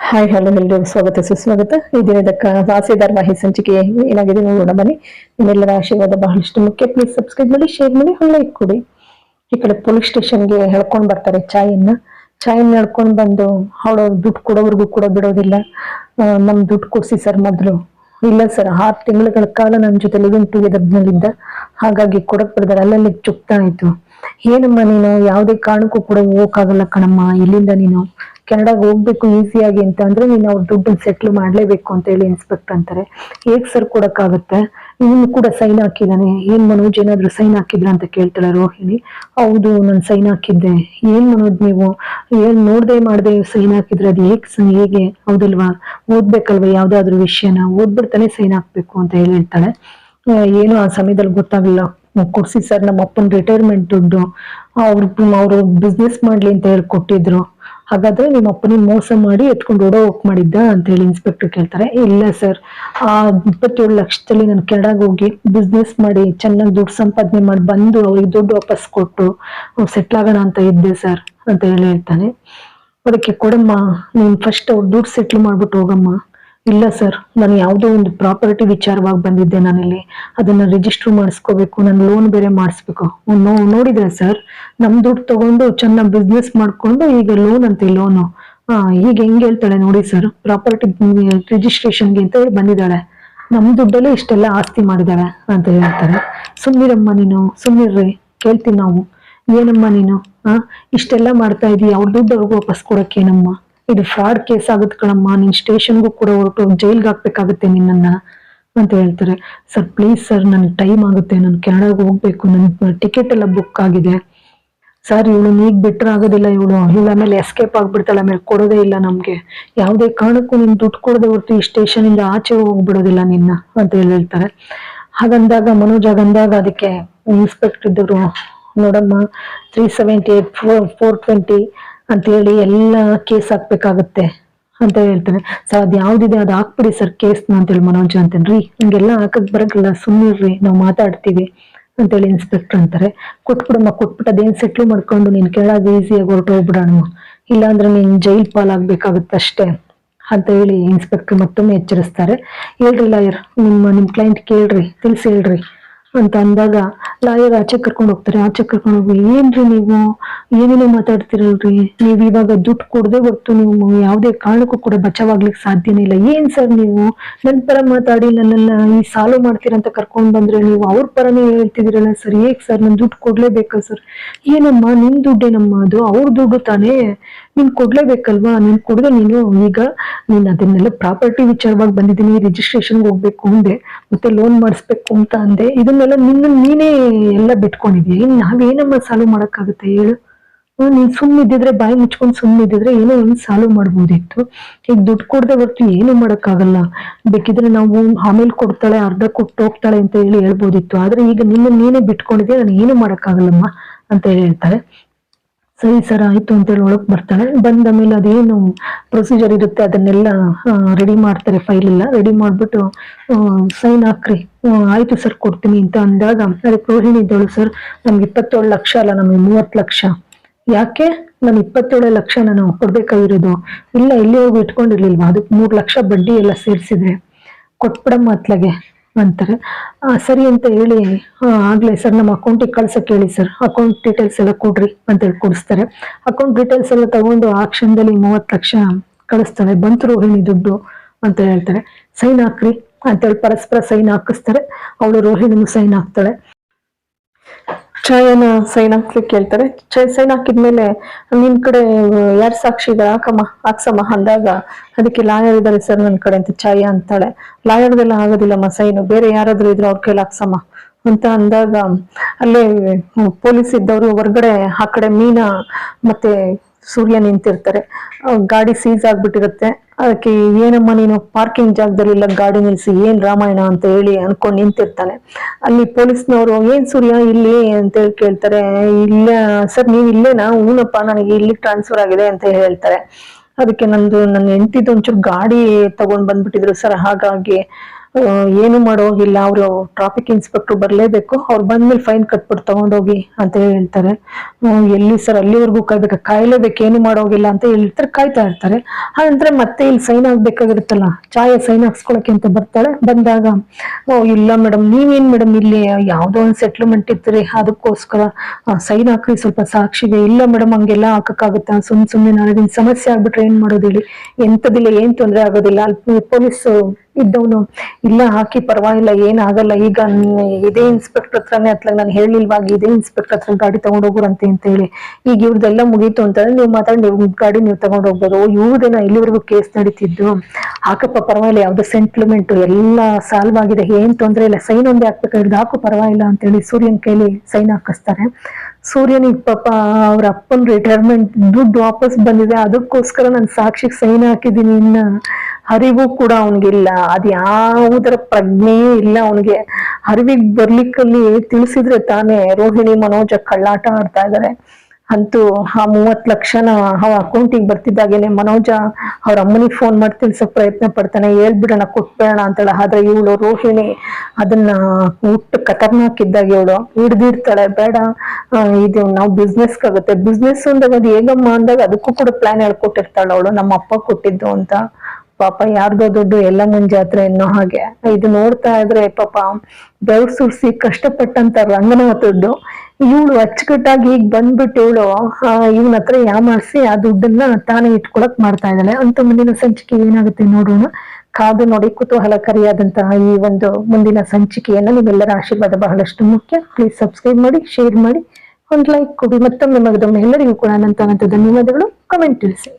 Hi hello ಎಲ್ಲರಿಗೂ ಸ್ವಾಗತ, ಸುಸ್ವಾಗತ. ಈ ದಿನದ ವಾಸಿ ಧಾರಾವಾಹಿ ಸಂಚಿಕೆ ಏನಾಗಿದೆ ನೋಡೋಣ, ಬನ್ನಿ. ನಿಮ್ಮೆಲ್ಲರ ಆಶೀರ್ವಾದ ಬಹಳಷ್ಟು ಮುಖ್ಯ. ಪ್ಲೀಸ್ ಸಬ್ಸ್ಕ್ರೈಬ್ ಮಾಡಿ ಶೇರ್ ಮಾಡಿ ಲೈಕ್ ಕೊಡಿ. ಈ ಕಡೆ ಪೊಲೀಸ್ ಸ್ಟೇಷನ್ಗೆ ಹೇಳ್ಕೊಂಡ್ ಬರ್ತಾರೆ ಚಾಯನ್ನ. ಚಾಯನ್ನ ಹೇಳ್ಕೊಂಡ್ ಬಂದು ಅವಳು ದುಡ್ಡು ಕೊಡೋವರೆಗೂ ಕೂಡ ಬಿಡೋದಿಲ್ಲ. ನಮ್ ದುಡ್ಡು ಕೊಡ್ಸಿ ಸರ್ ಮೊದಲು. ಇಲ್ಲ ಸರ್, ಆರು ತಿಂಗಳ ಕಾಲ ನನ್ನ ಜೊತೆ ಲಿವಿಂಗ್ ಟುಗೆದರ್ನಲ್ಲಿದ್ದ ಹಾಗಾಗಿ ಕೊಡಕ್ ಬಿಡ್ದಾರೆ ಅಲ್ಲಲ್ಲಿ ಚುಕ್ತಾ ಆಯ್ತು ಏನಮ್ಮ ನೀನು? ಯಾವುದೇ ಕಾರಣಕ್ಕೂ ಕೂಡ ಹೋಗಕ್ಕಾಗಲ್ಲ ಕಣಮ್ಮ. ಇಲ್ಲಿಂದ ನೀನು? ಕೆನಡಾಗ್ ಹೋಗ್ಬೇಕು ಈಸಿಯಾಗಿ ಅಂತ ಅಂದ್ರೆ ನೀನು ಅವ್ರ ದುಡ್ಡನ್ನ ಸೆಟ್ಲ್ ಮಾಡ್ಲೇಬೇಕು ಅಂತ ಹೇಳಿ ಇನ್ಸ್ಪೆಕ್ಟ್ ಅಂತಾರೆ. ಹೇಗೆ ಸರ್ ಕೊಡಕ್ಕಾಗತ್ತೆ? ಇವನು ಕೂಡ ಸೈನ್ ಹಾಕಿದಾನೆ. ಏನ್ ಮನೋಜ್ ಏನಾದ್ರು ಸೈನ್ ಹಾಕಿದ್ರ ಅಂತ ಕೇಳ್ತಾಳೆ ರೋಹಿಣಿ. ಹೌದು, ನಾನು ಸೈನ್ ಹಾಕಿದ್ದೆ. ಏನ್ ಮನೋಜ್ ನೀವು? ಏನ್ ನೋಡ್ದೆ ಮಾಡ್ದೆ ಸೈನ್ ಹಾಕಿದ್ರೆ ಅದು ಹೇಗೆ ಹೇಗೆ? ಹೌದಲ್ವಾ? ಓದ್ಬೇಕಲ್ವಾ ಯಾವ್ದಾದ್ರು ವಿಷಯನ? ಓದ್ಬಿಡ್ತಾನೆ ಸೈನ್ ಹಾಕ್ಬೇಕು ಅಂತ ಹೇಳಿ ಹೇಳ್ತಾಳೆ. ಏನು ಆ ಸಮಯದಲ್ಲಿ ಗೊತ್ತಾಗಲಿಲ್ಲ. ಕೊಡ್ಸಿ ಸರ್ ನಮ್ಮ ಅಪ್ಪನ ರಿಟೈರ್ಮೆಂಟ್ ದುಡ್ಡು. ಅವ್ರ, ಅವರು ಬಿಸ್ನೆಸ್ ಮಾಡ್ಲಿ ಅಂತ ಹೇಳಿ ಕೊಟ್ಟಿದ್ರು ಹಾಗಾದ್ರೆ ನಿಮ್ಮ ಅಪ್ಪನಿಗೆ ಮೋಸ ಮಾಡಿ ಎತ್ಕೊಂಡು ಓಡೋ ಹೋಗ್ ಮಾಡಿದ್ದ ಅಂತ ಹೇಳಿ ಇನ್ಸ್ಪೆಕ್ಟರ್ ಕೇಳ್ತಾರೆ. ಇಲ್ಲ ಸರ್ ಆ ಇಪ್ಪತ್ತೇಳು ಲಕ್ಷದಲ್ಲಿ ನಾನು ಕೆನಡಾಗ ಹೋಗಿ ಬಿಸ್ನೆಸ್ ಮಾಡಿ ಚೆನ್ನಾಗಿ ದುಡ್ಡು ಸಂಪಾದನೆ ಮಾಡಿ ಬಂದು ಅವ್ರಿಗೆ ದುಡ್ಡು ವಾಪಸ್ ಕೊಟ್ಟು ಸೆಟ್ಲ್ ಆಗೋಣ ಅಂತ ಇದ್ದೆ ಸರ್ ಅಂತ ಹೇಳಿ ಹೇಳ್ತಾನೆ. ಅದಕ್ಕೆ ಕೊಡಮ್ಮ, ನೀನ್ ಫಸ್ಟ್ ಅವ್ರು ದುಡ್ಡು ಸೆಟ್ಲ್ ಮಾಡ್ಬಿಟ್ಟು ಹೋಗಮ್ಮ. ಇಲ್ಲ ಸರ್ ನಾನು ಯಾವುದೋ ಒಂದು ಪ್ರಾಪರ್ಟಿ ವಿಚಾರವಾಗಿ ಬಂದಿದ್ದೆ ನಾನಿಲ್ಲಿ. ಅದನ್ನು ರಿಜಿಸ್ಟರ್ ಮಾಡಿಸ್ಕೋಬೇಕು, ನಾನು ಲೋನ್ ಬೇರೆ ಮಾಡಿಸ್ಬೇಕು. ನೋ, ನೋಡಿದ್ರೆ ಸರ್ ನಮ್ಮ ದುಡ್ಡು ತಗೊಂಡು ಚೆನ್ನಾಗಿ ಬಿಸ್ನೆಸ್ ಮಾಡಿಕೊಂಡು ಈಗ ಲೋನ್ ಅಂತ ಲೋನು ಈಗ ಹೆಂಗೆ ಹೇಳ್ತಾಳೆ ನೋಡಿ ಸರ್ ಪ್ರಾಪರ್ಟಿ ರಿಜಿಸ್ಟ್ರೇಷನ್ಗೆ ಅಂತ ಹೇಳಿ ಬಂದಿದ್ದಾಳೆ. ನಮ್ಮ ದುಡ್ಡಲ್ಲೇ ಇಷ್ಟೆಲ್ಲ ಆಸ್ತಿ ಮಾಡಿದ್ದಾಳೆ ಅಂತ ಹೇಳ್ತಾರೆ. ಸುಮ್ಮನಿರಮ್ಮ ನೀನು ಸುಮ್ಮನಿರ್ರಿ ಕೇಳ್ತೀವಿ ನಾವು. ಏನಮ್ಮ ನೀನು? ಹಾಂ ಇಷ್ಟೆಲ್ಲ ಮಾಡ್ತಾ ಇದೀಯ? ಅವ್ರ ದುಡ್ಡು ಅವ್ರಿಗೆ ವಾಪಸ್ ಕೊಡಕ್ಕೇನಮ್ಮ? ಇದು ಫ್ರಾಡ್ ಕೇಸ್ ಆಗುತ್ತೆ ಕಣಮ್ಮ. ನೀನ್ ಸ್ಟೇಷನ್ಗೂ ಕೂಡ ಹೊರಟು ಜೈಲ್ಗೆ ಹಾಕ್ಬೇಕಾಗುತ್ತೆ ನಿನ್ನನ್ನ ಅಂತ ಹೇಳ್ತಾರೆ. ಸರ್ ಪ್ಲೀಸ್ ಸರ್ ನನ್ಗೆ ಟೈಮ್ ಆಗುತ್ತೆ. ನಾನು ಕೆನಡಾಗ ಹೋಗ್ಬೇಕು. ನನ್ನ ಟಿಕೆಟ್ ಎಲ್ಲ ಬುಕ್ ಆಗಿದೆ. ಸರ್ ಇವಳು ಈಗ ಬಿಟ್ರೆ ಆಗೋದಿಲ್ಲ ಇವಳು. ಇವಳು ಆಮೇಲೆ ಎಸ್ಕೇಪ್ ಆಗ್ಬಿಡ್ತಾಳೆ. ಆಮೇಲೆ ಕೊಡೋದೇ ಇಲ್ಲ ನಮಗೆ. ಯಾವುದೇ ಕಾರಣಕ್ಕೂ ನೀನು ದುಡ್ಡು ಕೊಡದೆ ಹೊರತು ಈ ಸ್ಟೇಷನ್ ಇಂದ ಆಚೆ ಹೋಗ್ಬಿಡೋದಿಲ್ಲ ನಿನ್ನ ಅಂತ ಹೇಳಿ ಹೇಳ್ತಾರೆ. ಹಾಗಂದಾಗ, ಮನೋಜ್ ಹಾಗಂದಾಗ ಅದಕ್ಕೆ ಇನ್ಸ್ಪೆಕ್ಟರ್ ಇದ್ದರು ನೋಡಮ್ಮ three seventy eight four four twenty ಅಂತ ಹೇಳಿ ಎಲ್ಲ ಕೇಸ್ ಹಾಕ್ಬೇಕಾಗತ್ತೆ ಅಂತ ಹೇಳ್ತಾರೆ. ಸರ್ ಅದ್ ಯಾವ್ದಿದೆ ಅದ್ ಹಾಕ್ಬಿಡಿ ಸರ್ ಕೇಸ್ನ ಅಂತೇಳಿ ಮನೋಜ್ ಅಂತೇನ್ರಿ. ಹಿಂಗೆಲ್ಲ ಹಾಕಕ್ ಬರಕ್ಕಿಲ್ಲ ಸುಮ್ಮನಿರ್ರಿ ನಾವು ಮಾತಾಡ್ತೀವಿ ಅಂತೇಳಿ ಇನ್ಸ್ಪೆಕ್ಟರ್ ಅಂತಾರೆ. ಕೊಟ್ಬಿಡಮ್ಮ, ಕೊಟ್ಬಿಟ್ಟು ಅದೇನ್ ಸೆಟ್ಲ್ ಮಾಡ್ಕೊಂಡು ನೀನ್ ಕೆಳಗೆ ಈಸಿಯಾಗಿ ಹೊರಟು ಹೋಗ್ಬಿಡೋಣ. ಇಲ್ಲಾಂದ್ರೆ ನೀನ್ ಜೈಲ್ ಪಾಲಾಗ್ಬೇಕಾಗತ್ತೆ ಅಷ್ಟೇ ಅಂತ ಹೇಳಿ ಇನ್ಸ್ಪೆಕ್ಟರ್ ಮತ್ತೊಮ್ಮೆ ಎಚ್ಚರಿಸ್ತಾರೆ. ಹೇಳ್ರಿ ಲಾಯರ್ ನಿಮ್ಮ ನಿಮ್ಮ ಕ್ಲೈಂಟ್ ಕೇಳ್ರಿ, ತಿಳಿಸಿ ಹೇಳ್ರಿ ಅಂತ ಅಂದಾಗ ಲಾಯರ್ ಆಚೆ ಕರ್ಕೊಂಡು ಹೋಗ್ತಾರೆ. ಆಚೆ ಕರ್ಕೊಂಡು ಹೋಗಿ, ಏನ್ರಿ ನೀವು? ಏನೇನೋ ಮಾತಾಡ್ತಿರಲ್ರಿ ನೀವ್ ಇವಾಗ ದುಡ್ಡು ಕೊಡದೆ ಹೊರ್ತು ನೀವು ಯಾವುದೇ ಕಾರಣಕ್ಕೂ ಕೂಡ ಬಚಾವಾಗ್ಲಿಕ್ಕೆ ಸಾಧ್ಯನೇ ಇಲ್ಲ. ಏನ್ ಸರ್ ನೀವು? ನನ್ ಪರ ಮಾತಾಡಿ ನನ್ನನ್ನ ಈ ಸಾಲು ಮಾಡ್ತೀರಂತ ಕರ್ಕೊಂಡ್ ಬಂದ್ರೆ ನೀವು ಅವ್ರ ಪರನೇ ಹೇಳ್ತಿದಿರಲ್ಲ ಸರ್? ಏಕ್ ಸರ್? ನನ್ ದುಡ್ಡು ಕೊಡ್ಲೇಬೇಕಾ ಸರ್? ಏನಮ್ಮ ನಿಮ್ ದುಡ್ಡೇ ನಮ್ಮ ಅದು? ಅವ್ರ ದುಡ್ಡು ತಾನೇ ನೀನ್ ಕೊಡ್ಲೇಬೇಕಲ್ವಾ? ನೀನ್ ಕೊಡದೆ ನೀನು ಈಗ ನೀನ್ ಅದನ್ನೆಲ್ಲ ಪ್ರಾಪರ್ಟಿ ವಿಚಾರವಾಗಿ ಬಂದಿದ್ದೀನಿ ರಿಜಿಸ್ಟ್ರೇಷನ್ ಹೋಗ್ಬೇಕು ಅಂದೆ, ಮತ್ತೆ ಲೋನ್ ಮಾಡಿಸ್ಬೇಕು ಅಂತ ಅಂದೆ, ಇದನ್ನೆಲ್ಲ ನಿನ್ನ ನೀನೇ ಎಲ್ಲ ಬಿಟ್ಕೊಂಡಿದ್ಯಾ? ಇನ್ ನಾವೇನಮ್ಮ ಸಾಲು ಮಾಡಕ್ಕಾಗುತ್ತೆ ಹೇಳು. ನೀನ್ ಸುಮ್ಮನಿದ್ದಿದ್ರೆ ಬಾಯಿ ಮುಚ್ಕೊಂಡು ಸುಮ್ಮನಿದ್ದಿದ್ರೆ ಏನೋ ಒಂದು ಸಾಲು ಮಾಡ್ಬೋದಿತ್ತು. ಈಗ ದುಡ್ಡು ಕೊಡದೆ ಹೊರತು ಏನು ಮಾಡಕ್ಕಾಗಲ್ಲ. ಬೇಕಿದ್ರೆ ನಾವು ಆಮೇಲೆ ಕೊಡ್ತಾಳೆ, ಅರ್ಧ ಕೊಟ್ಟು ಹೋಗ್ತಾಳೆ ಅಂತ ಹೇಳಿ ಹೇಳ್ಬೋದಿತ್ತು. ಆದ್ರೆ ಈಗ ನಿನ್ನ ನೀನೇ ಬಿಟ್ಕೊಂಡಿದ್ರೆ ನಾನು ಏನು ಮಾಡಕ್ಕಾಗಲ್ಲಮ್ಮ ಅಂತ ಹೇಳಿ ಹೇಳ್ತಾರೆ. ಸರಿ ಸರ್, ಆಯ್ತು ಅಂತ ಹೇಳಿ ಒಳಗ್ ಬರ್ತಾಳೆ. ಬಂದ ಮೇಲೆ ಅದೇನು ಪ್ರೊಸೀಜರ್ ಇರುತ್ತೆ, ಅದನ್ನೆಲ್ಲ ರೆಡಿ ಮಾಡ್ತಾರೆ ಫೈಲ್ ಎಲ್ಲ. ರೆಡಿ ಮಾಡ್ಬಿಟ್ಟು ಸೈನ್ ಹಾಕ್ರಿ. ಆಯ್ತು ಸರ್, ಕೊಡ್ತೀನಿ ಅಂತ ಅಂದಾಗ ಅದಕ್ಕೆ ರೋಹಿಣಿ ಇದ್ದವಳು ಸರ್, ನಮ್ಗೆ ಇಪ್ಪತ್ತೇಳು ಲಕ್ಷ ಅಲ್ಲ, ನಮಗೆ ಮೂವತ್ತು ಲಕ್ಷ. ಯಾಕೆ? ನಾನು ಇಪ್ಪತ್ತೇಳು ಲಕ್ಷ ನಾನು ಕೊಡ್ಬೇಕಾಗಿರೋದು. ಇಲ್ಲ ಇಲ್ಲಿ ಹೋಗಿ ಇಟ್ಕೊಂಡಿರ್ಲಿಲ್ವಾ? ಅದಕ್ಕೆ ಮೂರು ಲಕ್ಷ ಬಡ್ಡಿ ಎಲ್ಲ ಸೇರಿಸಿದ್ರೆ ಕೊಟ್ಬಿಡಮ್ಮ ಅತ್ಲಾಗೆ, ಅಂತಾರೆ. ಸರಿ ಅಂತ ಹೇಳಿ ಆಗ್ಲೇ ಸರ್, ನಮ್ಮ ಅಕೌಂಟಿಗೆ ಕಳ್ಸಕ್ಕೆ ಹೇಳಿ ಸರ್. ಅಕೌಂಟ್ ಡೀಟೇಲ್ಸ್ ಎಲ್ಲ ಕೊಡ್ರಿ ಅಂತ ಹೇಳಿ ಕೊಡಿಸ್ತಾರೆ. ಅಕೌಂಟ್ ಡೀಟೇಲ್ಸ್ ಎಲ್ಲ ತಗೊಂಡು ಆ ಕ್ಷಣದಲ್ಲಿ ಮೂವತ್ತು ಲಕ್ಷ ಕಳಿಸ್ತಾರೆ. ಬಂತು ರೋಹಿಣಿ ದುಡ್ಡು ಅಂತ ಹೇಳ್ತಾರೆ. ಸೈನ್ ಹಾಕ್ರಿ ಅಂತೇಳಿ ಪರಸ್ಪರ ಸೈನ್ ಹಾಕಿಸ್ತಾರೆ. ಅವಳು ರೋಹಿಣಿನೂ ಸೈನ್ ಹಾಕ್ತಾಳೆ. ಛಾಯನ ಸೈನ್ ಹಾಕ್ಲಿಕ್ಕೆ ಕೇಳ್ತಾರೆ ಸೈನ್ ಹಾಕಿದ್ಮೇಲೆ ನಿನ್ ಕಡೆ ಯಾರು ಸಾಕ್ಷಿ ಇದ್ದಾರೆ ಹಾಕಮ್ಮ, ಹಾಕ್ಸಮ್ಮ ಅಂದಾಗ ಅದಕ್ಕೆ ಲಾಯರ್ ಇದ್ದಾರೆ ಸರ್ ನನ್ ಕಡೆ ಅಂತ ಚಾಯ ಅಂತಾಳೆ. ಲಾಯರ್ದೆಲ್ಲ ಆಗೋದಿಲ್ಲಮ್ಮ ಸೈನು ಬೇರೆ ಯಾರಾದ್ರೂ ಇದ್ರೆ ಅವ್ರ ಕೈಲಿ ಹಾಕ್ಸಮ್ಮ ಅಂತ ಅಂದಾಗ ಅಲ್ಲೇ ಪೊಲೀಸ್ ಇದ್ದವರು ಹೊರಗಡೆ ಆ ಕಡೆ ಮೀನಾ ಮತ್ತೆ ಸೂರ್ಯ ನಿಂತಿರ್ತಾರೆ. ಗಾಡಿ ಸೀಸ್ ಆಗ್ಬಿಟ್ಟಿರುತ್ತೆ. ಅದಕ್ಕೆ ಏನಮ್ಮ ನೀನು ಪಾರ್ಕಿಂಗ್ ಜಾಗದಲ್ಲಿಲ್ಲ ಗಾಡಿ ನಿಲ್ಸಿ, ಏನ್ ರಾಮಾಯಣ ಅಂತ ಹೇಳಿ ಅನ್ಕೊಂಡು ನಿಂತಿರ್ತಾನೆ. ಅಲ್ಲಿ ಪೊಲೀಸ್ನವರು, ಏನ್ ಸೂರ್ಯ, ಇಲ್ಲಿ? ಅಂತ ಹೇಳಿ ಕೇಳ್ತಾರೆ. ಇಲ್ಲ ಸರ್, ನೀವ್ ಇಲ್ಲೇನಾ? ಹೂನಪ್ಪ, ನನಗೆ ಇಲ್ಲಿ ಟ್ರಾನ್ಸ್ಫರ್ ಆಗಿದೆ ಅಂತ ಹೇಳ್ತಾರೆ. ಅದಕ್ಕೆ ನಂದು, ನನ್ನ ಹೆಂಡತಿದ್ದು ಒಂಚೂರು ಗಾಡಿ ತಗೊಂಡ್ ಬಂದ್ಬಿಟ್ಟಿದ್ರು ಸರ್. ಹಾಗಾಗಿ ಏನು ಮಾಡೋಗಿಲ್ಲ. ಅವರು ಟ್ರಾಫಿಕ್ ಇನ್ಸ್ಪೆಕ್ಟರ್ ಬರಲೇಬೇಕು. ಅವ್ರು ಬಂದ್ಮೇಲೆ ಫೈನ್ ಕಟ್ಬಿಟ್ಟು ತಗೊಂಡೋಗಿ ಅಂತ ಹೇಳ್ತಾರೆ. ಎಲ್ಲಿ ಸರ್ ಅಲ್ಲಿವರೆಗೂ ಕಾಯ್ಬೇಕು ಕಾಯಲೇಬೇಕು, ಏನು ಮಾಡೋಗಿಲ್ಲ ಅಂತ ಹೇಳ್ತಾರೆ. ಕಾಯ್ತಾ ಇರ್ತಾರೆ. ಆನಂತರ ಮತ್ತೆ ಇಲ್ಲಿ ಸೈನ್ ಆಗ್ಬೇಕಾಗಿರುತ್ತಲ್ಲ? ಚಾಯ ಸೈನ್ ಹಾಕ್ಸ್ಕೊಳಕ್ಕೆ ಅಂತ ಬರ್ತಾಳೆ ಬಂದಾಗ, ಓ, ಇಲ್ಲ ಮೇಡಮ್ ನೀವೇನ್ ಮೇಡಮ್ ಇಲ್ಲಿ ಯಾವ್ದೋ ಒಂದು ಸೆಟ್ಲ್ಮೆಂಟ್ ಇರ್ತೀರಿ ಅದಕ್ಕೋಸ್ಕರ ಸೈನ್ ಹಾಕ್ರಿ, ಸ್ವಲ್ಪ ಸಾಕ್ಷಿಗೆ. ಇಲ್ಲ ಮೇಡಮ್ ಹಂಗೆಲ್ಲ ಹಾಕಕ್ಕಾಗುತ್ತಾ? ಸುಮ್ ಸುಮ್ಮನೆ ನಾಳೆ ಸಮಸ್ಯೆ ಆಗ್ಬಿಟ್ರೆ ಏನ್ ಮಾಡೋದು ಹೇಳಿ? ಎಂತದಿಲ್ಲ ಏನ್ ತೊಂದರೆ ಆಗೋದಿಲ್ಲ. ಅಲ್ಲಿ ಪೊಲೀಸ್ ಇದ್ದವನು, ಇಲ್ಲ ಹಾಕಿ ಪರವಾಗಿಲ್ಲ, ಏನಾಗಲ್ಲ, ಈಗ ಇದೇ ಇನ್ಸ್ಪೆಕ್ಟರ್ ಹತ್ರನೇ ಹತ್ರ ನಾನು ಹೇಳಿಲ್ವಾಗ ಇದೇ ಇನ್ಸ್ಪೆಕ್ಟರ್ ಹತ್ರ ಗಾಡಿ ತಗೊಂಡೋಗ್ರಂತೆ ಅಂತ ಹೇಳಿ. ಈಗ ಇವ್ರದ್ದೆಲ್ಲ ಮುಗೀತು ಅಂತಂದ್ರೆ ನೀವು ಮಾತಾಡಿ, ನೀವು ಗಾಡಿ ನೀವು ತಗೊಂಡ್ ಹೋಗ್ಬೋದು ಇವ್ರದೇನ ಇಲ್ಲಿವರೆಗೂ ಕೇಸ್ ನಡೀತಿದ್ದು. ಹಾಕಪ್ಪ ಪರವಾಗಿಲ್ಲ, ಯಾವ್ದು ಸೆಂಟ್ಲ್ಮೆಂಟ್ ಎಲ್ಲ ಸಾಲ್ವ್ ಆಗಿದೆ, ಏನ್ ತೊಂದ್ರೆ ಇಲ್ಲ ಸೈನ್ ಒಂದೇ ಹಾಕ್ಬೇಕಾಗಿದ್ದು ಹಾಕು ಪರವಾಗಿಲ್ಲ ಅಂತೇಳಿ ಸೂರ್ಯನ್ ಕೈಲಿ ಸೈನ್ ಹಾಕಿಸ್ತಾರೆ. ಸೂರ್ಯನಿಗೆ ಪಾಪ ಅವ್ರ ಅಪ್ಪನ ರಿಟೈರ್ಮೆಂಟ್ ದುಡ್ಡು ವಾಪಸ್ ಬಂದಿದೆ, ಅದಕ್ಕೋಸ್ಕರ ನಾನು ಸಾಕ್ಷಿಗೆ ಸೈನ್ ಹಾಕಿದ್ದೀನಿ. ಇನ್ನ ಅರಿವು ಕೂಡ ಅವನಿಗಿಲ್ಲ. ಅದ್ ಯಾವುದರ ಪ್ರಜ್ಞೆ ಇಲ್ಲ ಅವನಿಗೆ. ಅರಿವಿಗೆ ಬರ್ಲಿಕ್ಕಲ್ಲಿ ತಿಳಿಸಿದ್ರೆ ತಾನೇ ರೋಹಿಣಿ ಮನೋಜ ಕಳ್ಳಾಟ ಆಡ್ತಾ ಇದಾರೆ. ಅಂತೂ ಆ ಮೂವತ್ ಲಕ್ಷನ ಅವ ಅಕೌಂಟಿಗೆ ಬರ್ತಿದ್ದಾಗೇನೆ ಮನೋಜ ಅವ್ರ ಅಮ್ಮನಿಗೆ ಫೋನ್ ಮಾಡಿ ತಿಳ್ಸಕ್ ಪ್ರಯತ್ನ ಪಡ್ತಾನೆ. ಹೇಳ್ಬಿಡೋಣ ಕೊಟ್ಬೇಡ ಅಂತೇಳ. ಆದ್ರೆ ಇವಳು ರೋಹಿಣಿ ಅದನ್ನ ಹುಟ್ಟು ಖತರ್ನಾಕ್ ಇದ್ದಾಗ ಇವಳು. ಹಿಡ್ದಿರ್ತಾಳೆ ಬೇಡ. ಇದು ನಾವು ಬಿಸ್ನೆಸ್ ಆಗುತ್ತೆ. ಬಿಸ್ನೆಸ್ ಅಂದಾಗ ಅದು ಹೇಗಮ್ಮ ಅಂದಾಗ ಅದಕ್ಕೂ ಕೂಡ ಪ್ಲಾನ್ ಹೇಳ್ಕೊಟ್ಟಿರ್ತಾಳೆ ಅವಳು. ನಮ್ಮ ಅಪ್ಪ ಕೊಟ್ಟಿದ್ದು ಅಂತ. ಪಾಪ ಯಾರ್ದೋ ದುಡ್ಡು ಎಲ್ಲ ಜಾತ್ರೆ ಅನ್ನೋ ಹಾಗೆ. ಇದು ನೋಡ್ತಾ ಇದ್ರೆ ಪಾಪ ಬೆವ್ರು ಸುರ್ಸಿ ಕಷ್ಟಪಟ್ಟಂತ ರಂಗನ ದುಡ್ಡು. ಇವಳು ಅಚ್ಚುಕಟ್ಟಾಗಿ ಈಗ ಬಂದ್ಬಿಟ್ಟು ಇವಳು ಇವನ ಹತ್ರ ಯಾಮಾರಿಸಿ ಆ ದುಡ್ಡನ್ನ ತಾನೇ ಇಟ್ಕೊಳಕ್ ಮಾಡ್ತಾ ಇದ್ದಾಳೆ. ಅಂತ ಮುಂದಿನ ಸಂಚಿಕೆ ಏನಾಗುತ್ತೆ ನೋಡೋಣ. ಕಾದು ನೋಡಿ ಕುತೂಹಲಕಾರಿಯಾದಂತಹ ಈ ಒಂದು ಮುಂದಿನ ಸಂಚಿಕೆಯನ್ನ ನಿಮ್ಮೆಲ್ಲರ ಆಶೀರ್ವಾದ ಬಹಳಷ್ಟು ಮುಖ್ಯ. ಪ್ಲೀಸ್ ಸಬ್ಸ್ಕ್ರೈಬ್ ಮಾಡಿ ಶೇರ್ ಮಾಡಿ, ಒಂದು ಲೈಕ್ ಕೊಡಿ. ಮತ್ತೊಮ್ಮೆ ಮಗದೊಮ್ಮೆ ಎಲ್ಲರಿಗೂ ಕೂಡ ಅನಂತ ಅನಂತ ಧನ್ಯವಾದಗಳು. ಕಮೆಂಟ್ ತಿಳಿಸಿ.